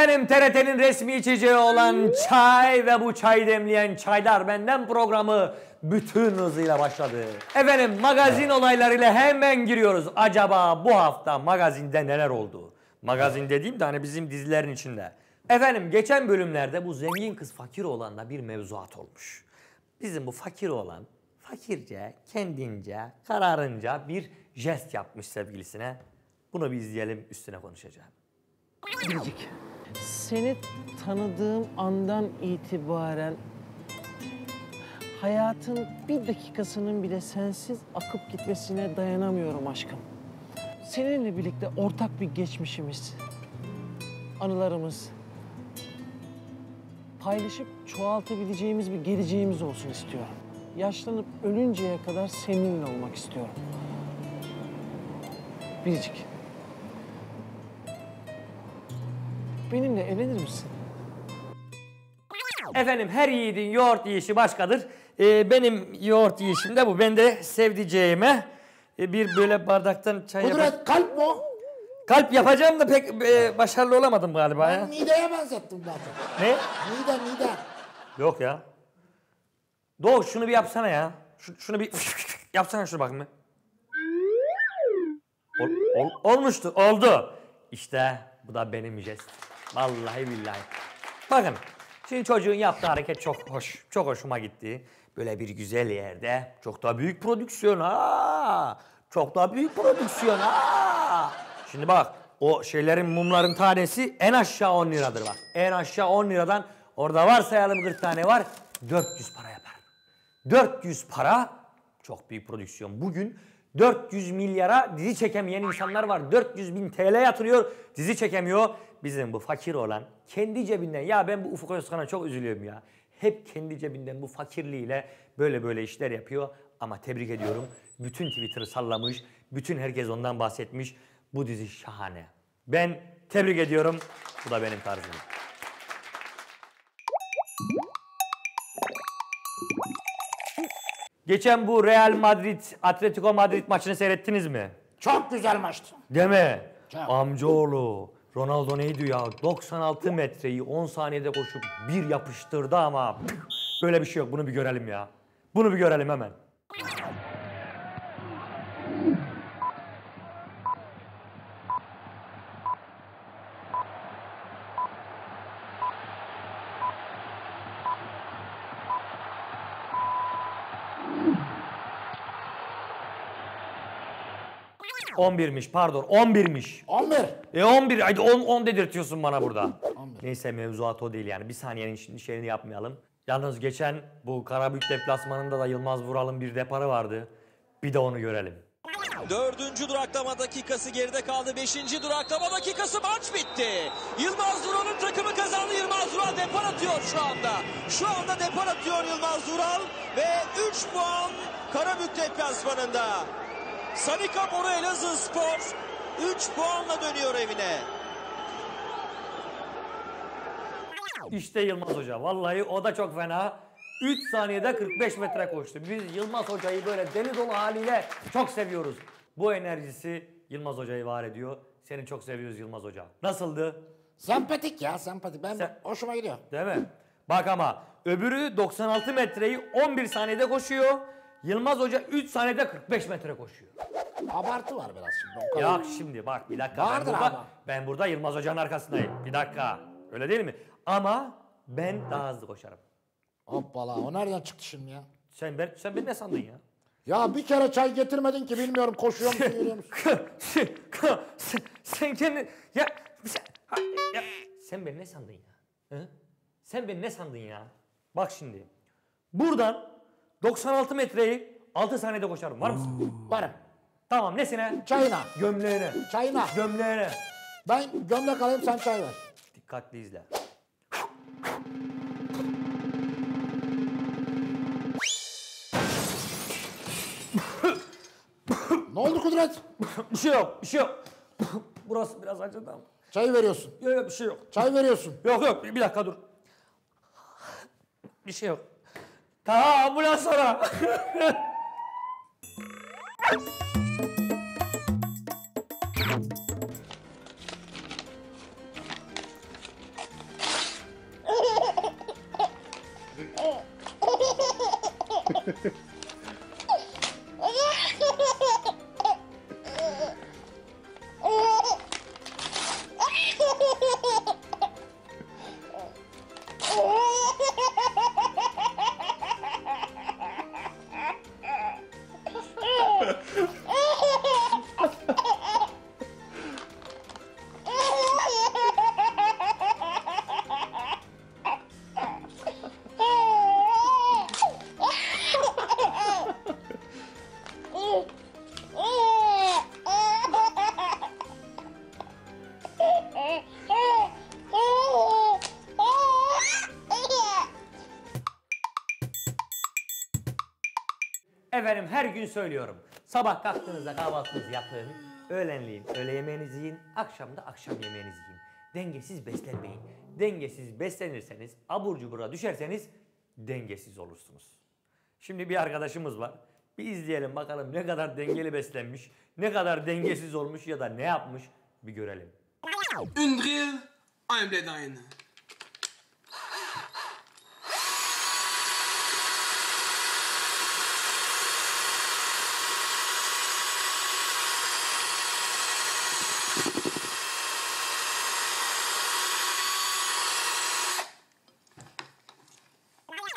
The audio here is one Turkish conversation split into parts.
Efendim TRT'nin resmi içeceği olan çay ve bu çay demleyen Çaylar Benden programı bütün hızıyla başladı. Efendim magazin olaylarıyla hemen giriyoruz. Acaba bu hafta magazinde neler oldu? Magazin dediğim de hani bizim dizilerin içinde. Efendim geçen bölümlerde bu zengin kız fakir olanla bir mevzuat olmuş. Bizim bu fakir olan fakirce, kendince, kararınca bir jest yapmış sevgilisine. Bunu bir izleyelim üstüne konuşacağım. Biricik, seni tanıdığım andan itibaren hayatın bir dakikasının bile sensiz akıp gitmesine dayanamıyorum aşkım. Seninle birlikte ortak bir geçmişimiz, anılarımız, paylaşıp çoğaltabileceğimiz bir geleceğimiz olsun istiyorum. Yaşlanıp ölünceye kadar seninle olmak istiyorum. Biricik. Benimle evlenir misin? Efendim her yiğidin yoğurt yiyişi başkadır. Ee, benim yoğurt yiyişim de bu. Ben de sevdiceğime e, bir böyle bardaktan çay yap- Kudret kalp mi o? Kalp yapacağım da pek e, başarılı olamadım galiba ya. Ben mideye benzettim zaten. Ne? Mide mide. Yok ya. Doğu şunu bir yapsana ya. Şu, şunu bir yapsana şunu bakayım. bir. Ol, ol- olmuştu, oldu. İşte bu da benim jest. Vallahi billahi. Bakın, şimdi çocuğun yaptığı hareket çok hoş, çok hoşuma gitti. Böyle bir güzel yerde, çok da büyük prodüksiyon ha. Çok da büyük prodüksiyon ha. Şimdi bak, o şeylerin mumların tanesi en aşağı 10 liradır bak. En aşağı 10 liradan orada varsayalım 40 tane var, 400 para yapar. 400 para çok büyük prodüksiyon. Bugün 400 milyara dizi çekemeyen insanlar var. 400 bin TL yatırıyor, dizi çekemiyor. Bizim bu fakir olan kendi cebinden ya ben bu Ufuk Özkan'a çok üzülüyorum ya. Hep kendi cebinden bu fakirliğiyle böyle böyle işler yapıyor. Ama tebrik ediyorum. Bütün Twitter'ı sallamış. Bütün herkes ondan bahsetmiş. Bu dizi şahane. Ben tebrik ediyorum. Bu da benim tarzım. Geçen bu Real Madrid, Atletico Madrid maçını seyrettiniz mi? Çok güzel maçtı. Deme. Çok. Amcaoğlu. Ronaldo neydi ya? 96 metreyi 10 saniyede koşup bir yapıştırdı ama böyle bir şey yok. Bunu bir görelim ya. Bunu bir görelim hemen. ...11'miş pardon 11'miş. 11. E 11 hadi 10 10 dedirtiyorsun bana burada. Neyse mevzuat o değil yani. Bir saniyenin şimdi şeyini yapmayalım. Yalnız geçen bu Karabük deplasmanında da Yılmaz Vural'ın bir deparı vardı. Bir de onu görelim. Dördüncü duraklama dakikası geride kaldı. Beşinci duraklama dakikası maç bitti. Yılmaz Vural'ın takımı kazandı. Yılmaz Vural depar atıyor şu anda. Şu anda depar atıyor Yılmaz Vural. Ve 3 puan Karabük deplasmanında. Sanika Boru Elazığ Spor 3 puanla dönüyor evine. İşte Yılmaz Hoca. Vallahi o da çok fena. 3 saniyede 45 metre koştu. Biz Yılmaz Hoca'yı böyle deli dolu haliyle çok seviyoruz. Bu enerjisi Yılmaz Hoca'yı var ediyor. Seni çok seviyoruz Yılmaz Hoca. Nasıldı? Sempatik ya sempatik. Ben Sen- hoşuma gidiyor. Değil mi? Bak ama öbürü 96 metreyi 11 saniyede koşuyor. Yılmaz Hoca 3 saniyede 45 metre koşuyor. Abartı var biraz şimdi. O kadar. Ya şimdi bak bir dakika. Vardır ben burada, ama. ben burada Yılmaz Hoca'nın arkasındayım. Bir dakika. Öyle değil mi? Ama ben daha hızlı koşarım. Hoppala o nereden çıktı şimdi ya? Sen ben, sen beni ne sandın ya? Ya bir kere çay getirmedin ki bilmiyorum koşuyor musun yürüyor musun? sen, sen kendin... Ya sen, ya, sen beni ne sandın ya? Hı? Sen beni ne sandın ya? Bak şimdi. Buradan 96 metreyi 6 saniyede koşarım. Var mısın? Varım. Tamam nesine? Çayına. Gömleğine. Çayına. Gömleğine. Ben gömlek alayım sen çay ver. Dikkatli izle. Ne oldu Kudret? bir şey yok, bir şey yok. Burası biraz acıdı ama. Çay veriyorsun. Yok yok bir şey yok. Çay veriyorsun. Yok yok bir dakika dur. Bir şey yok. 다 아무나 써라. Efendim her gün söylüyorum. Sabah kalktığınızda kahvaltınızı yapın. Öğlenleyin öğle yemeğinizi yiyin. Akşam da akşam yemeğinizi yiyin. Dengesiz beslenmeyin. Dengesiz beslenirseniz, abur cubura düşerseniz dengesiz olursunuz. Şimdi bir arkadaşımız var. Bir izleyelim bakalım ne kadar dengeli beslenmiş, ne kadar dengesiz olmuş ya da ne yapmış bir görelim. Une drill,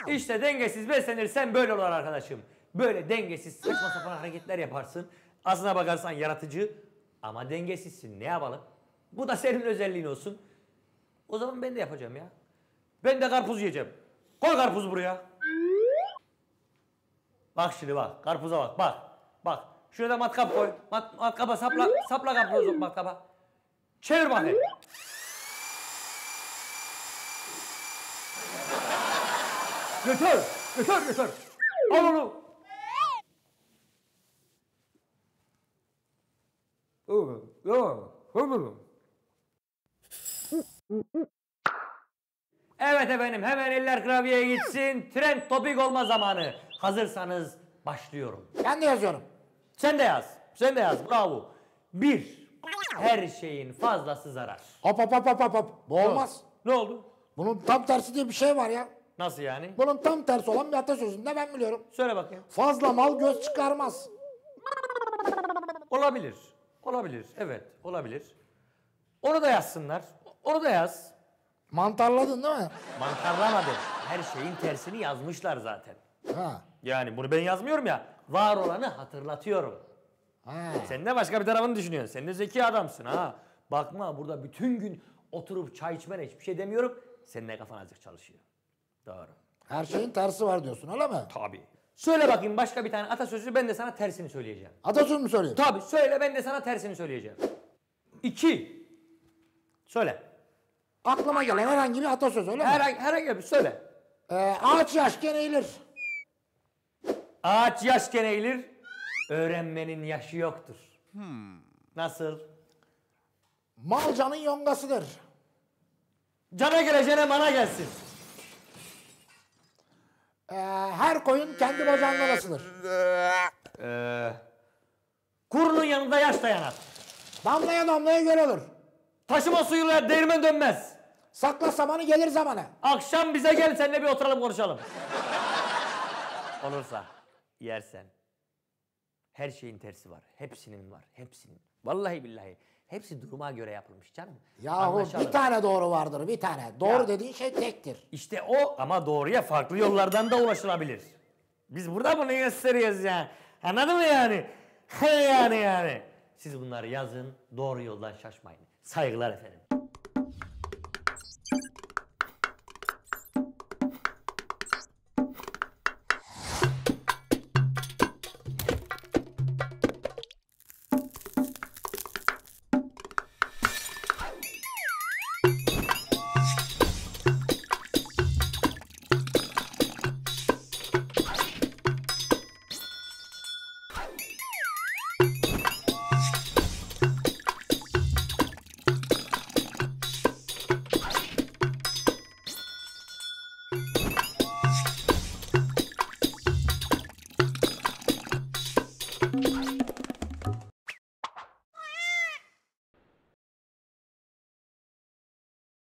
İşte dengesiz beslenirsen böyle olur arkadaşım. Böyle dengesiz saçma sapan hareketler yaparsın. Aslına bakarsan yaratıcı ama dengesizsin. Ne yapalım? Bu da senin özelliğin olsun. O zaman ben de yapacağım ya. Ben de karpuz yiyeceğim. Koy karpuz buraya. Bak şimdi bak. Karpuza bak. Bak. Bak. Şuraya da matkap koy. Mat matkaba sapla. Sapla karpuzu matkaba. Çevir bakayım. Götür. Götür götür. Al onu. Evet efendim hemen eller klavyeye gitsin. Trend topik olma zamanı. Hazırsanız başlıyorum. Ben de yazıyorum. Sen de yaz. Sen de yaz. Bravo. Bir. Her şeyin fazlası zarar. Hop hop hop hop hop, hop. Bu olmaz. Ne oldu? Bunun tam tersi diye bir şey var ya. Nasıl yani? Bunun tam tersi olan bir atasözünde ben biliyorum. Söyle bakayım. Fazla mal göz çıkarmaz. Olabilir. Olabilir. Evet, olabilir. Onu da yazsınlar. Onu da yaz. Mantarladın değil mi? Mantarlamadım. Her şeyin tersini yazmışlar zaten. Ha. Yani bunu ben yazmıyorum ya. Var olanı hatırlatıyorum. Ha. Sen de başka bir tarafını düşünüyorsun. Sen de zeki adamsın ha. Bakma burada bütün gün oturup çay içmene hiçbir şey demiyorum. Senin de kafan azıcık çalışıyor. Doğru. Her şeyin tersi var diyorsun öyle mi? Tabii. Söyle bakayım başka bir tane atasözü ben de sana tersini söyleyeceğim. Atasöz mü söyleyeyim? Tabii söyle ben de sana tersini söyleyeceğim. İki. Söyle. Aklıma gelen herhangi bir atasöz öyle mi? Herhangi, herhangi bir söyle. Ee, ağaç yaşken eğilir. Ağaç yaşken eğilir, öğrenmenin yaşı yoktur. Nasıl? Mal canın yongasıdır. Cana geleceğine mana gelsin. Ee, her koyun kendi bacağından asılır. Ee, kurunun yanında yaş dayanar. Damlaya damlaya göl olur. Taşıma suyuyla değirmen dönmez. Sakla samanı gelir zamanı. Akşam bize gel seninle bir oturalım konuşalım. Olursa yersen. Her şeyin tersi var. Hepsinin var. Hepsinin. Vallahi billahi. Hepsi duruma göre yapılmış canım. Yahu Anlaşalım. bir tane doğru vardır bir tane. Doğru Ya. dediğin şey tektir. İşte o ama doğruya farklı yollardan da ulaşılabilir. Biz burada bunu gösteriyoruz yani. Anladın mı yani? yani yani. Siz bunları yazın, doğru yoldan şaşmayın. Saygılar efendim.